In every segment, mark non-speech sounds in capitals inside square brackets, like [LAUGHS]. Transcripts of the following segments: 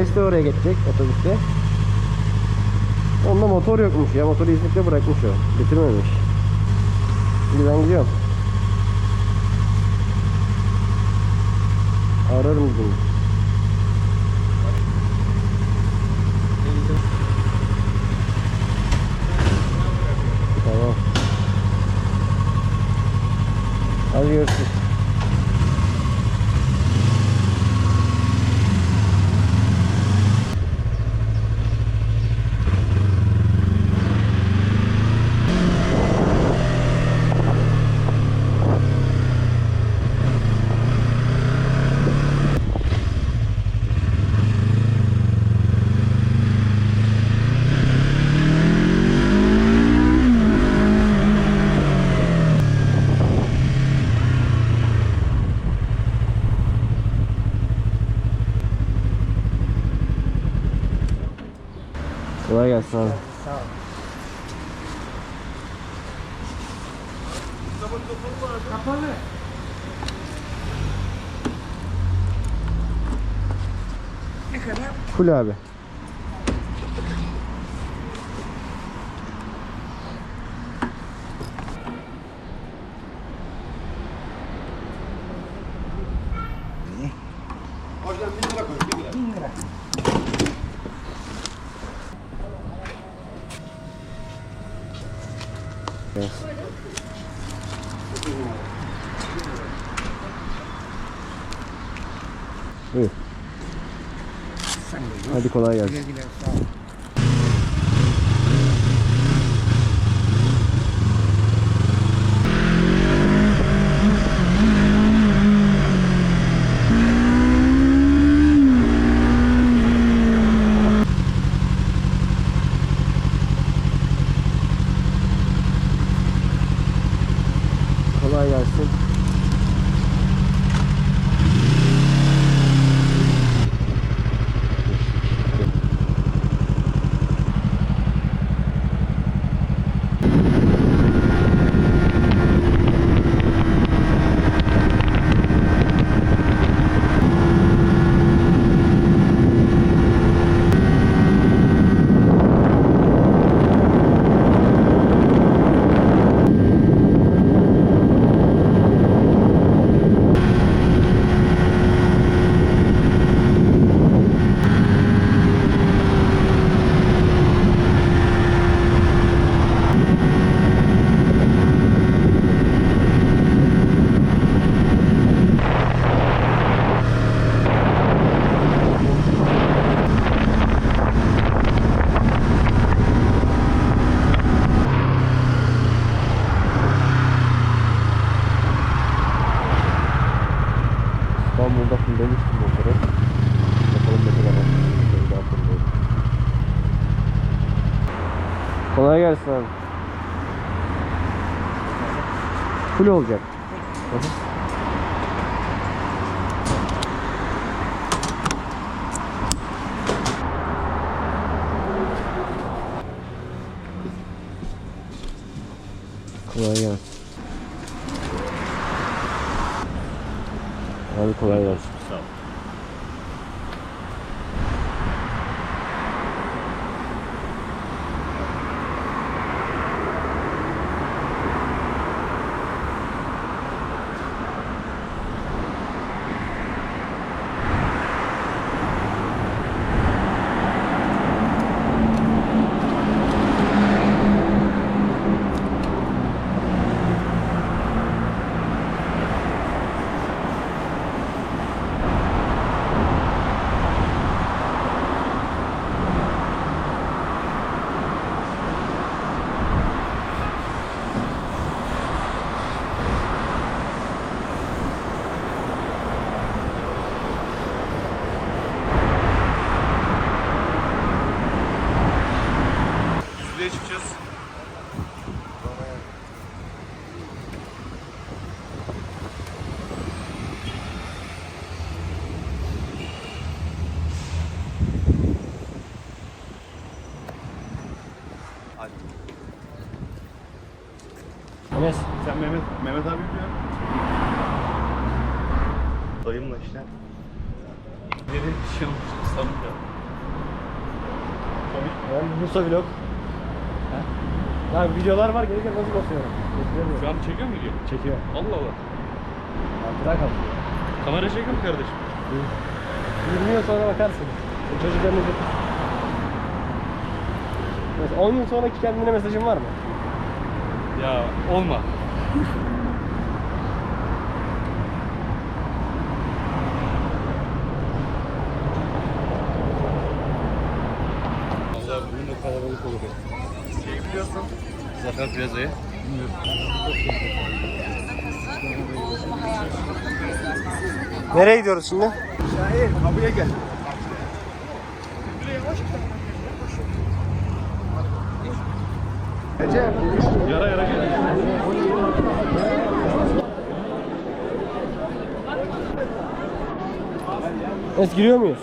Enes de oraya geçecek otobüste. Onda motor yokmuş ya. Motoru İzmit'te bırakmış o. Getirmemiş. Şimdi ben gidiyorum. Ararım bugün. Tamam. Hadi görüşürüz. Sağ ol. Kapalı. Ne kadar? Full abi. Bin lira. Evet. Buyur. Hadi kolay Güle gelsin. güle sağ ol. Kolay gelsin. İstanbul'da fullemiştim motoru. Bakalım ne kadar şey daha fulledim. Kolay gelsin abi. Full olacak. Hı hı. Kolay gelsin. Abi kolay gelsin. Sağ ol. Süzeye çıkacağız. Hadi. Enes. Sen Mehmet, Mehmet abi biliyor musun? Dayımla işte. Dedi şey olmuş, sanmıyor. Ben Bursa vlog. Ya videolar var gelirken nasıl basıyorum? Şu an çekiyor mu video? Çekiyor. Allah Allah. Ya bırak abi. Kamera çekiyor mu kardeşim? 20 yıl sonra bakarsın. Çocuklarınızı. Mesela 10 yıl sonraki kendine mesajın var mı? Ya olma. Allah bugün de kalabalık olur. Şeyi biliyorsun. Zafer Plaza'yı. Nereye gidiyoruz şimdi? Şahin kapıya gel. Yara yara gel. Evet giriyor muyuz?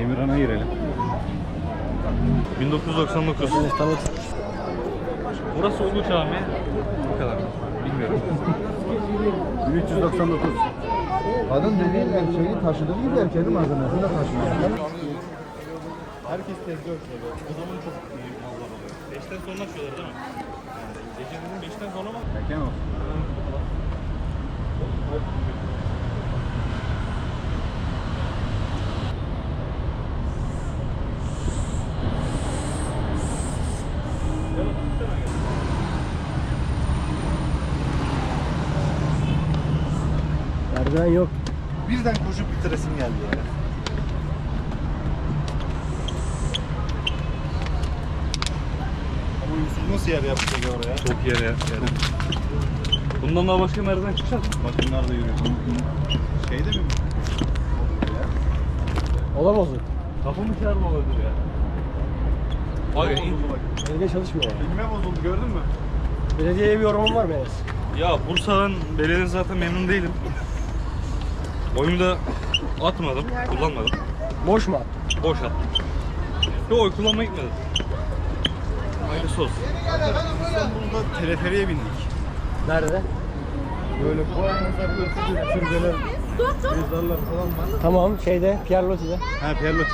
Emirhan'a girelim. 1999. Evet, tamam. Burası Ulu Cami. Bu kadar. Bilmiyorum. 1399. Kadın dediğin ben şeyi taşıdığım gibi erkeğin malzemesini de taşıdım. Herkes tezgah açıyor. O zaman çok iyi mallar oluyor. 5'ten sonra açıyorlar değil mi? Gece dedim 5'ten sonra mı? Erken olsun. Merdiven yok. Birden koşup bitiresim geldi ya. Ama Yusuf nasıl yer yapacak oraya? Çok yer ya. Yani. Bundan daha başka merdiven çıkacak mı? Bak bunlar da yürüyor. Şeyde mi? Olamaz o. Kafamı çarpma olabilir ya. Abi in- Belediye çalışmıyor. Bilmem bozuldu gördün mü? Belediyeye bir yorumun var mı Enes? Ya Bursa'dan belediyenin zaten memnun değilim. Oyumu da atmadım, kullanmadım. Boş mu attın? Boş attım. Ve oy kullanmaya gitmedim. Hayırlısı olsun. İstanbul'da teleferiye bindik. Nerede? Böyle boğaz mesela türbeler, mezarlar falan var. Tamam şeyde Pierre Loti'de. Ha Pierlotti.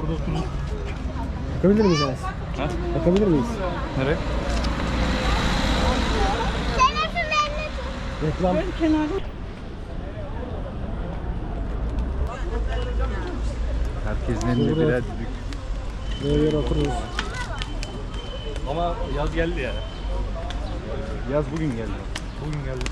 Orada oturduk. Bakabilir miyiz Enes? Ha? Bakabilir miyiz? Nereye? Reklam. Herkesin Burada- birer düdük. Böyle yere otururuz. Ama yaz geldi ya. Yaz bugün geldi. Bugün geldi.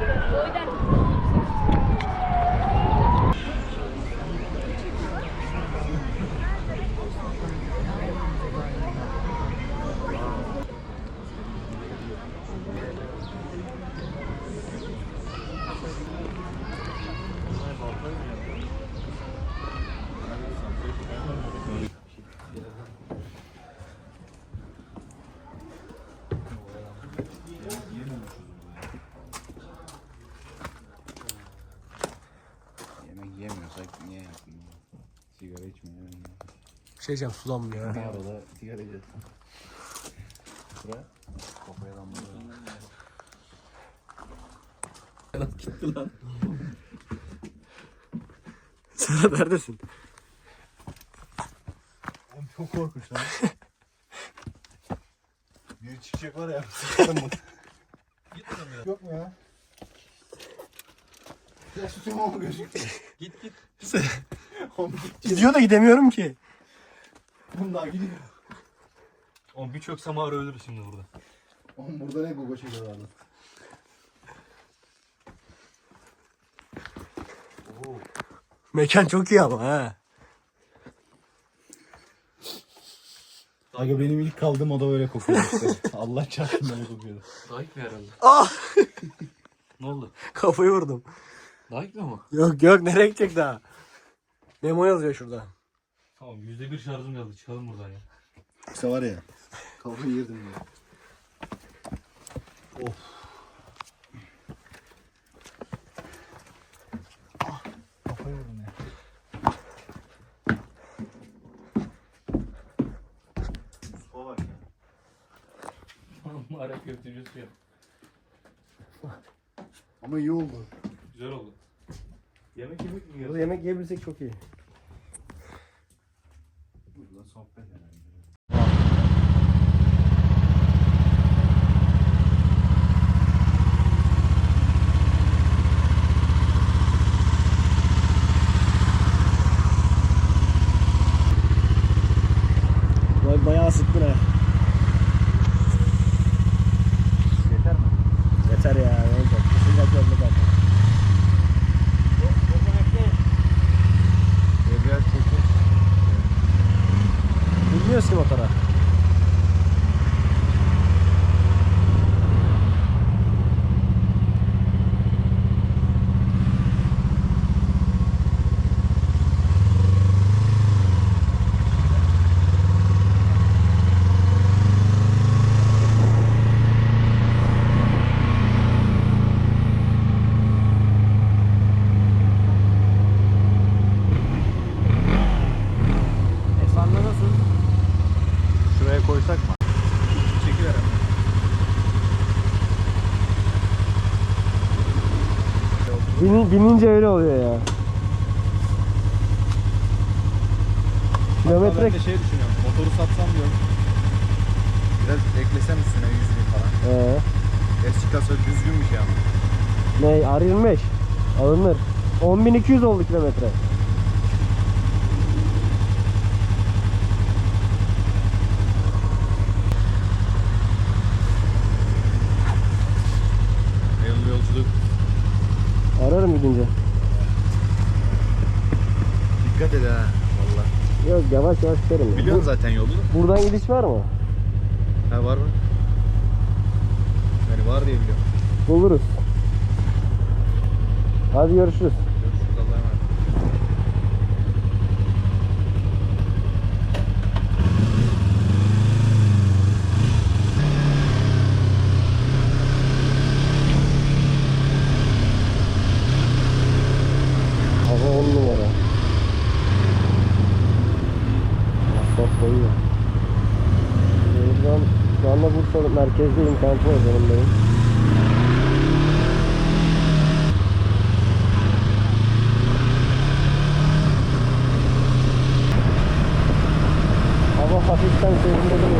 Boydan. Bir şey diyeceğim sulanmıyor. Arada sigara içiyorsun. Bura kafaya damlıyor. [LAUGHS] Serhat neredesin? Oğlum çok korkunç lan. Bir çiçek var ya. Sıkarım [LAUGHS] mı? Yok mu ya? Ya sütüm ama gözüküyor. Git git. Oğlum git. Gidiyor da gidemiyorum ki. Bunlar gidiyor. Oğlum birçok samara ölür şimdi burada. Oğlum burada ne gogo çekiyorlardı? Mekan çok iyi ama ha. Aga benim ilk kaldığım oda böyle kokuyor işte. [LAUGHS] Allah çarpsın böyle kokuyordu. Dayık mı herhalde? Ah! Ne oldu? Kafayı vurdum. Dayık mı ama? Yok yok nereye gidecek daha? Memo yazıyor şurada. Tamam %1 şarjım kaldı. Çıkalım buradan ya. İşte var ya. Kafayı yedim ya. Of. Ah, kafayı yedim ya. Mustafa bak ya. Ama iyi oldu. Güzel oldu. Yemek yemek mi Burada yemek yiyebilsek çok iyi. Bin, binince öyle oluyor ya. Kilometre... ben de şey düşünüyorum. Motoru satsam diyorum. Biraz eklesem üstüne 100 bin falan. Ee, Eski kasa düzgün bir şey ama. ne? R25. Alınır. 10.200 oldu kilometre. Yavaş yavaş giderim. ya. Biliyorsun zaten yolu. Bu- Buradan gidiş var mı? Ha var mı? Yani var diye biliyorum. Buluruz. Hadi görüşürüz. Görüşürüz Allah'a emanet. Hava 10 numara. Asfalt koyuyor. Buradan şu anda Merkezdeyim. Kampo yanındayım. Hava hafiften serinledi